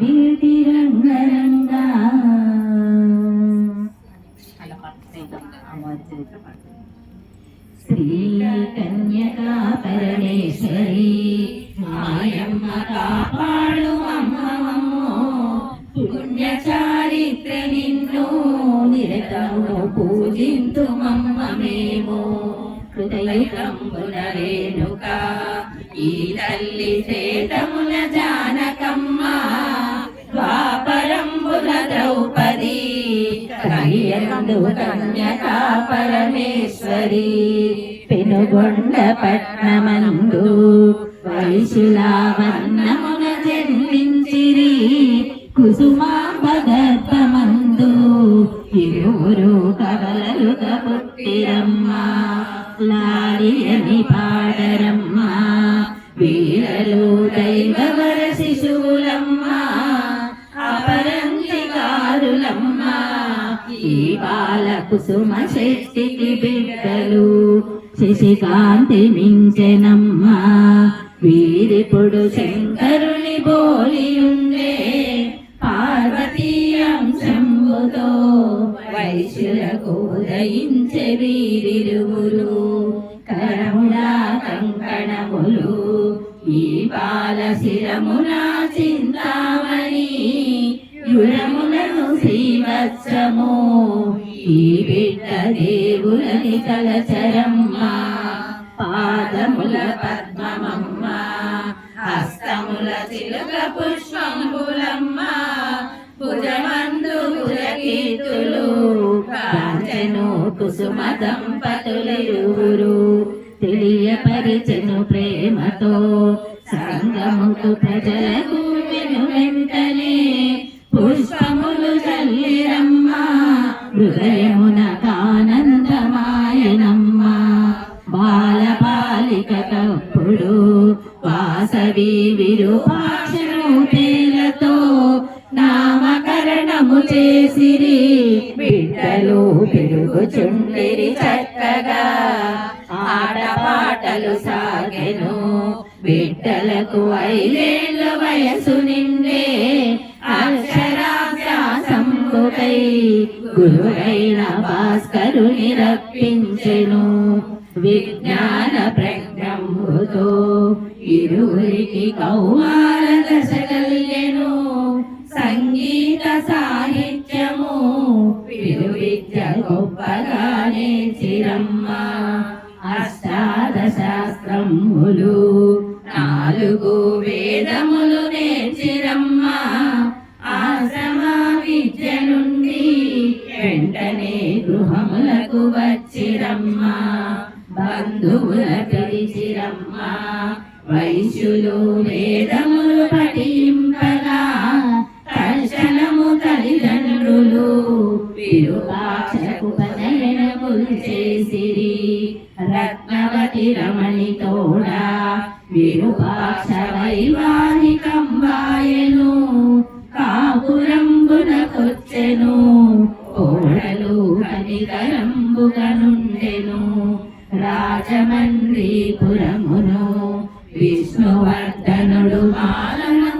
వీటి రంగరంగా అలా పడుతుంది అమ్మవారి చరిత్ర పాడుతుంది. శ్రీ కన్యకా పరమేశ్వరి మాయమ్మ కాపాడు అమ్మమ్మో పుణ్య చారిత్ర నిన్ను నిరతము పూజింతు మమ్మ మేము హృదయంబున రేణుక ఈ తల్లి శ్వేతముల జానకమ్మ. కయ్యందు కన్యకా పరమేశ్వరి పెనుగొండ పట్నమందు వైశులావర్ణమున జన్మించిరి. కుసుమాంబగర్భమందు ఇరువురు కవలలుగా పుట్టిరమ్మ. లాలియని పాడరమ్మ బాల కుసుమ శక్తికి బిడ్డలు. శశికాంతి మించెనమ్మ వీరిపుడు శంకరుని బోలియుండే పార్వతీ అంశంబుతో వైశ్యులకు ఉదయించే వీరిరువురు. కరముడా కంకణములు ఈ బాల శిరమునా చింతామణి. యురములను శ్రీవత్సము ఈ బిడ్డ దేవులని కలచరమ్మ. పాదముల పద్మమమ్మ. హస్తముల చిలుక పుష్పంబులమ్మ. భుజమందు భుజకీర్తులు కాంచెను కుసుమ దంపతులిరువురు. తెలియపరిచెను ప్రేమతో. సంగముకు ప్రజలకు హృదయమున కానందమాయనమ్మ బాలబాలిక కప్పుడు వాసవి విరూపాక్షరూపేలతో నామకరణము చేసిరి. బిడ్డలు పెరుగుచుండిరి చక్కగా. ఆటపాటలు సాగెను. బిడ్డలకు ఐదేళ్ళ వయసు నిండే గురువైన భాస్కరుని రప్పించెను. విజ్ఞాన ప్రజ్ఞంతో ఇరువురికి కౌమార దశ కలిగెను. సంగీత సాహిత్యము విలు విద్య గొప్పగానే చిరమ్మ. అష్టాదశాస్త్రములు నాలుగు వేదములు నేర్చి వచ్చిరమ్మ బంధువుల పిలిచిరమ్మ వైశ్యులు వేదములు పఠింపగా తక్షణము తల్లిదండ్రులు విరూపాక్షకు పదయనములు చేసిరి. రత్నవతి రమణి తోడా విరూపాక్ష వైవాహికంబాయను కాపురంబునకొచ్చెను ఉండెను రాజమండ్రిపురమును విష్ణువర్ధనుడు మాల